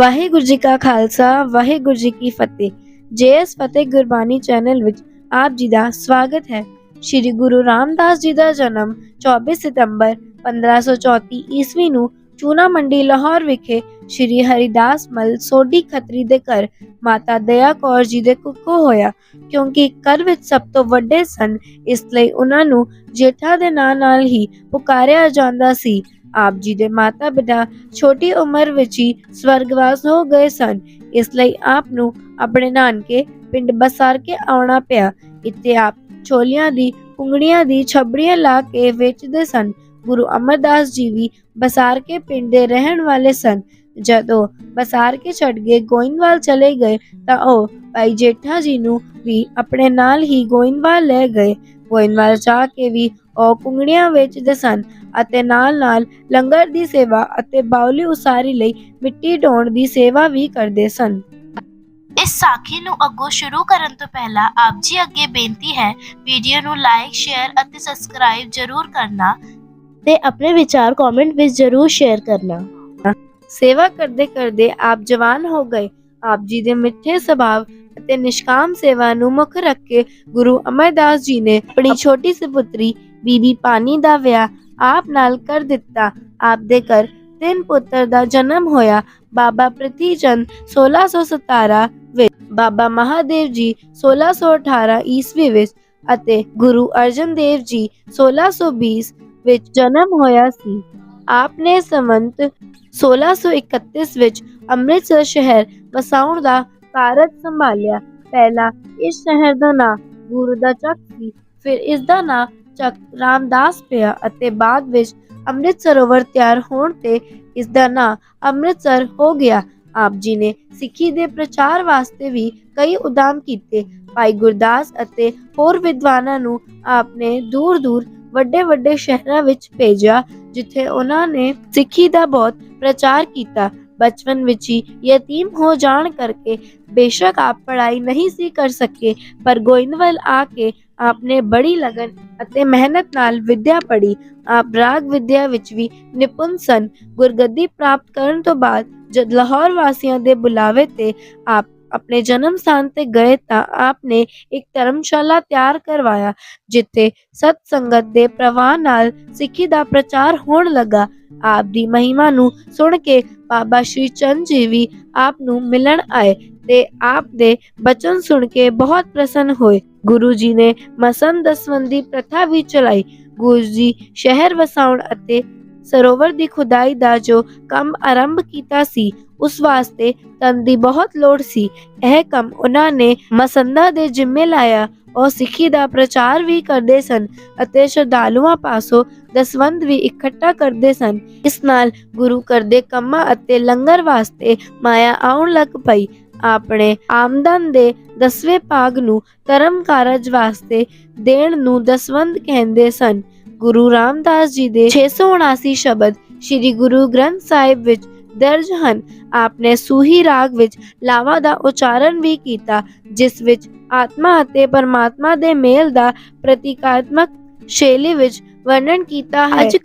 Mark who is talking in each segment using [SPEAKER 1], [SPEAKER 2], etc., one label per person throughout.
[SPEAKER 1] ਵਾਹਿਗੁਰੂ ਜੀ ਕਾ ਖਾਲਸਾ, ਵਾਹਿਗੁਰੂ ਜੀ ਕੀ ਫਤਿਹ। ਜੇਐਸ ਫਤਿਹ ਗੁਰਬਾਣੀ ਚੈਨਲ ਵਿੱਚ ਆਪ ਜੀ ਦਾ ਸਵਾਗਤ ਹੈ। ਸ੍ਰੀ ਗੁਰੂ ਰਾਮਦਾਸ ਜੀ ਦਾ ਜਨਮ 24 ਸਤੰਬਰ 1534 ਈਸਵੀ ਨੂੰ ਚੂਨਾ ਮੰਡੀ ਲਾਹੌਰ ਵਿਖੇ ਸ੍ਰੀ ਹਰੀਦਾਸ ਮਲ ਸੋਢੀ ਖੱਤਰੀ ਦੇ ਘਰ ਮਾਤਾ ਦਇਆ ਕੌਰ ਜੀ ਦੇ ਕੁੱਖੋਂ ਹੋਇਆ, ਕਿਉਂਕਿ ਘਰ ਵਿੱਚ ਸਭ ਤੋਂ ਵੱਡੇ ਸਨ, ਇਸ ਲਈ ਉਹਨਾਂ ਨੂੰ ਜੇਠਾ ਦੇ ਨਾਂ ਨਾਲ ਹੀ ਪੁਕਾਰਿਆ ਜਾਂਦਾ ਸੀ। ਆਪ ਜੀ ਦੇ ਮਾਤਾ ਪਿਤਾ ਛੋਟੀ ਉਮਰ ਵਿੱਚ ਹੀ ਸਵਰਗਵਾਸ ਹੋ ਗਏ ਸਨ, ਇਸ ਲਈ ਆਪ ਨੂੰ ਆਪਣੇ ਨਾਨਕੇ ਪਿੰਡ ਬਸਾਰ ਕੇ ਆਉਣਾ ਪਿਆ। ਇੱਥੇ ਆਪ ਛੋਲੀਆਂ ਦੀ, ਪੁੰਗੜੀਆਂ ਦੀ ਛਬੜੀਆਂ ਲਾ ਕੇ ਵੇਚਦੇ ਸਨ। ਗੁਰੂ ਅਮਰਦਾਸ ਜੀ ਵੀ ਬਸਾਰ ਕੇ ਪਿੰਡ ਦੇ ਰਹਿਣ ਵਾਲੇ ਸਨ। ਜਦੋਂ ਬਸਾਰ ਕੇ ਛੱਡ ਕੇ ਗੋਇੰਦਵਾਲ ਚਲੇ ਗਏ ਤਾਂ ਉਹ ਭਾਈ ਜੇਠਾ ਜੀ ਨੂੰ ਵੀ ਆਪਣੇ ਨਾਲ ਹੀ ਗੋਇੰਦਵਾਲ ਲੈ ਗਏ। ਗੋਇੰਦਵਾਲ ਜਾ ਕੇ ਵੀ ਉਹ ਪੁੰਗੜੀਆਂ ਵੇਚਦੇ ਸਨ ਅਤੇ ਨਾਲ-ਨਾਲ ਲੰਗਰ ਦੀ ਸੇਵਾ ਅਤੇ ਬਾਉਲੀ ਉਸਾਰੀ ਲਈ ਮਿੱਟੀ ਢੋਣ ਦੀ ਸੇਵਾ ਵੀ ਕਰਦੇ ਸਨ।
[SPEAKER 2] ਇਸ ਸਾਖੀ ਨੂੰ ਅੱਗੋਂ ਸ਼ੁਰੂ ਕਰਨ ਤੋਂ ਪਹਿਲਾਂ ਆਪ ਜੀ ਅੱਗੇ ਬੇਨਤੀ ਹੈ, ਵੀਡੀਓ ਨੂੰ ਲਾਈਕ ਸ਼ੇਅਰ ਅਤੇ ਸਬਸਕ੍ਰਾਈਬ ਜ਼ਰੂਰ ਕਰਨਾ। ਤੇ ਆਪਣੇ ਵਿਚਾਰ ਕਮੈਂਟ ਵਿੱਚ ਜ਼ਰੂਰ ਸ਼ੇਅਰ ਕਰਨਾ।
[SPEAKER 1] ਸੇਵਾ ਕਰਦੇ ਕਰਦੇ ਆਪ ਜਵਾਨ ਹੋ ਗਏ। ਆਪ ਜੀ ਦੇ ਮਿੱਠੇ ਸੁਭਾਅ ਅਤੇ ਨਿਸ਼ਕਾਮ ਸੇਵਾ ਨੂੰ ਮੁੱਖ ਰੱਖ ਕੇ ਗੁਰੂ ਅਮਰਦਾਸ ਜੀ ਨੇ ਆਪਣੀ ਛੋਟੀ ਸੁਪੁੱਤਰੀ ਬੀਬੀ ਪਾਨੀ ਦਾ ਵਿਆਹ ਆਪ ਨਾਲ ਕਰ ਦਿੱਤਾ। ਆਪ ਦੇ ਘਰ ਤਿੰਨ ਪੁੱਤਰ ਦਾ ਜਨਮ ਹੋਇਆ। ਬਾਬਾ ਪ੍ਰਿਥੀ ਚੰਦ 1617 ਵਿੱਚ, ਬਾਬਾ ਮਹਾਦੇਵ ਜੀ 1618 ਈਸਵੀ ਵਿੱਚ ਅਤੇ ਗੁਰੂ ਅਰਜਨ ਦੇਵ ਜੀ 1620 ਵਿੱਚ ਜਨਮ ਹੋਇਆ ਸੀ। ਆਪ ਨੇ ਸੰਵੰਤ 1631 ਵਿੱਚ ਅੰਮ੍ਰਿਤਸਰ ਸ਼ਹਿਰ ਵਸਾਉਣ ਦਾ ਕਾਰਜ ਸੰਭਾਲਿਆ। ਪਹਿਲਾ ਇਸ ਸ਼ਹਿਰ ਦਾ ਨਾਂ ਗੁਰੂ ਦਾ ਚੱਕ ਸੀ, ਫਿਰ ਇਸ ਦਾ ਨਾਂ ਚੱਕ ਰਾਮਦਾਸ ਪਿਆ ਅਤੇ ਬਾਅਦ ਵਿੱਚ ਅੰਮ੍ਰਿਤ ਸਰੋਵਰ ਤਿਆਰ ਹੋਣ ਤੇ ਇਸ ਦਾ ਨਾਂ ਅੰਮ੍ਰਿਤਸਰ ਹੋ ਗਿਆ। ਆਪ ਜੀ ਨੇ ਸਿੱਖੀ ਦੇ ਪ੍ਰਚਾਰ ਵਾਸਤੇ ਵੀ ਕਈ ਉਦਮ ਕੀਤੇ। ਭਾਈ ਗੁਰਦਾਸ ਅਤੇ ਹੋਰ ਵਿਦਵਾਨਾਂ ਨੂੰ ਆਪ ਨੇ ਦੂਰ ਦੂਰ ਵੱਡੇ ਵੱਡੇ ਸ਼ਹਿਰਾਂ ਵਿੱਚ ਭੇਜਿਆ, ਜਿੱਥੇ ਉਹਨਾਂ ਨੇ ਸਿੱਖੀ ਦਾ ਬਹੁਤ ਪ੍ਰਚਾਰ ਕੀਤਾ। ਬਚਪਨ ਵਿੱਚ ਹੀ ਯਤੀਮ ਹੋ ਜਾਣ ਕਰਕੇ ਬੇਸ਼ੱਕ ਆਪ ਪੜ੍ਹਾਈ ਨਹੀਂ ਸੀ ਕਰ ਸਕੇ, ਪਰ ਗੋਇੰਦਵਾਲ ਆ ਕੇ ਆਪਨੇ ਬੜੀ ਲਗਨ ਅਤੇ ਮਿਹਨਤ ਨਾਲ ਵਿਦਿਆ ਪੜ੍ਹੀ। ਆਪ ਰਾਗ ਵਿਦਿਆ ਵਿੱਚ ਵੀ ਨਿਪੁੰਨ ਸਨ। ਗੁਰਗੱਦੀ ਪ੍ਰਾਪਤ ਕਰਨ ਤੋਂ ਬਾਅਦ ਜਦ ਲਾਹੌਰ ਵਾਸੀਆਂ ਦੇ ਬੁਲਾਵੇ ਤੇ ਆਪ ਆਪਣੇ ਜਨਮ ਸਥਾਨ ਤੇ ਗਏ ਤਾਂ ਆਪ ਨੇ ਇੱਕ ਧਰਮਸ਼ਾਲਾ ਤਿਆਰ ਕਰਵਾਇਆ, ਜਿੱਥੇ ਸਤ ਸੰਗਤ ਦੇ ਪ੍ਰਵਾਹ ਨਾਲ ਸਿੱਖੀ ਦਾ ਪ੍ਰਚਾਰ ਹੋਣ ਲੱਗਾ। ਆਪ ਦੀ ਮਹਿਮਾ ਨੂੰ ਸੁਣ ਕੇ ਬਾਬਾ ਸ਼੍ਰੀ ਚੰਦ ਜੀ ਵੀ ਆਪ ਨੂੰ ਮਿਲਣ ਆਏ ਤੇ ਆਪ ਦੇ ਬਚਨ ਸੁਣ ਕੇ ਬਹੁਤ ਪ੍ਰਸੰਨ ਹੋਏ। ਗੁਰੂ ਜੀ ਨੇ ਮਸਨ ਦਸਵੰਦੀ ਪ੍ਰਥਾ ਵੀ ਚਲਾਈ। ਗੁਰੂ ਜੀ ਸ਼ਹਿਰ ਵਸਾਉਣ ਅਤੇ ਸਰੋਵਰ ਦੀ ਖੁਦਾਈ ਦਾ ਜੋ ਕੰਮ ਆਰੰਭ ਕੀਤਾ ਸੀ ਉਸ ਵਾਸਤੇ ਤਨ ਦੀ ਬਹੁਤ ਲੋੜ ਸੀ। ਇਹ ਕੰਮ ਉਹਨਾਂ ਨੇ ਮਸੰਦਾ ਦੇ ਜ਼ਿੰਮੇ ਲਾਇਆ। ਉਹ ਸਿੱਖੀ ਦਾ ਪ੍ਰਚਾਰ ਵੀ ਕਰਦੇ ਸਨ ਅਤੇ ਸ਼ਰਧਾਲੂਆਂ ਪਾਸੋਂ ਦਸਵੰਦ ਵੀ ਇਕੱਠਾ ਕਰਦੇ ਸਨ। ਇਸ ਨਾਲ ਗੁਰੂ ਕਰਦੇ ਕੰਮਾਂ ਅਤੇ ਲੰਗਰ ਵਾਸਤੇ ਮਾਇਆ ਆਉਣ ਲੱਗ ਪਈ। ਆਪਣੇ ਆਮਦਨ ਦੇ ਦਸਵੇਂ ਭਾਗ ਨੂੰ ਧਰਮ ਕਾਰਜ ਵਾਸਤੇ ਦੇਣ ਨੂੰ ਦਸਵੰਦ ਕਹਿੰਦੇ ਸਨ। ਗੁਰੂ ਰਾਮਦਾਸ ਜੀ ਦੇ 679 ਸ਼ਬਦ ਸ੍ਰੀ ਗੁਰੂ ਗ੍ਰੰਥ ਸਾਹਿਬ ਵਿੱਚ ਦਰਜ ਹਨ। ਆਪ ਨੇ ਸੂਹੀ ਰਾਗ ਵਿੱਚ ਲਾਵਾ ਦਾ ਉਚਾਰਨ ਵੀ ਕੀਤਾ, ਜਿਸ ਵਿੱਚ ਆਤਮਾ ਅਤੇ ਪਰਮਾਤਮਾ ਦੇ ਮੇਲ ਦਾ ਪ੍ਰਤੀਕਾਤਮਕ ਸ਼ੈਲੀ ਵਿੱਚ ਵਰਣਨ ਕੀਤਾ ਹੈ। ਅੱਜ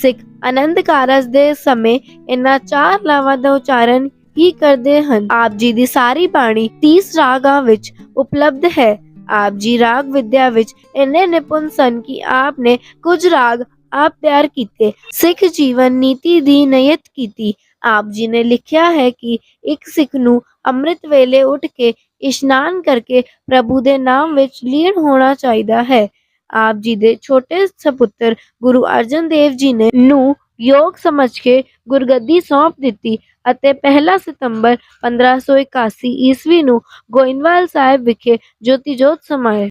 [SPEAKER 1] ਸਿੱਖ ਆਨੰਦ ਕਾਰਜ ਦੇ ਸਮੇਂ ਇਹਨਾਂ ਚਾਰ ਲਾਵਾਂ ਦਾ ਉਚਾਰਨ ਹੀ ਕਰਦੇ ਹਨ। ਆਪ ਜੀ ਦੀ ਸਾਰੀ ਬਾਣੀ 30 ਰਾਗਾਂ ਵਿੱਚ ਉਪਲਬਧ ਹੈ। ਆਪ ਜੀ ਰਾਗ ਵਿਦਿਆ ਵਿੱਚ ਇੰਨੇ ਨਿਪੁੰਨ ਸਨ ਕਿ ਆਪ ਨੇ ਕੁਝ ਰਾਗ ਆਪ ਤਿਆਰ ਕੀਤੇ। ਸਿੱਖ ਜੀਵਨ ਨੀਤੀ ਦੀ ਨਿਯਤ ਕੀਤੀ। ਆਪ ਜੀ ਨੇ ਲਿਖਿਆ ਹੈ ਕਿ ਇੱਕ ਸਿੱਖ ਨੂੰ ਅੰਮ੍ਰਿਤ ਵੇਲੇ ਉੱਠ ਕੇ ਇਸ਼ਨਾਨ ਕਰਕੇ ਪ੍ਰਭੂ ਦੇ ਨਾਮ ਵਿੱਚ ਲੀਨ ਹੋਣਾ ਚਾਹੀਦਾ ਹੈ। ਆਪ ਜੀ ਦੇ ਛੋਟੇ ਸੁਪੁੱਤਰ ਗੁਰੂ ਅਰਜਨ ਦੇਵ ਜੀ ਨੇ ਨੂੰ ਯੋਗ ਸਮਝ ਕੇ ਗੁਰਗੱਦੀ ਸੌਂਪ ਦਿੱਤੀ ਅਤੇ 1 ਸਤੰਬਰ 1581 ਈਸਵੀ ਨੂੰ ਗੋਇੰਦਵਾਲ ਸਾਹਿਬ ਵਿਖੇ ਜੋਤੀ ਜੋਤ ਸਮਾਏ।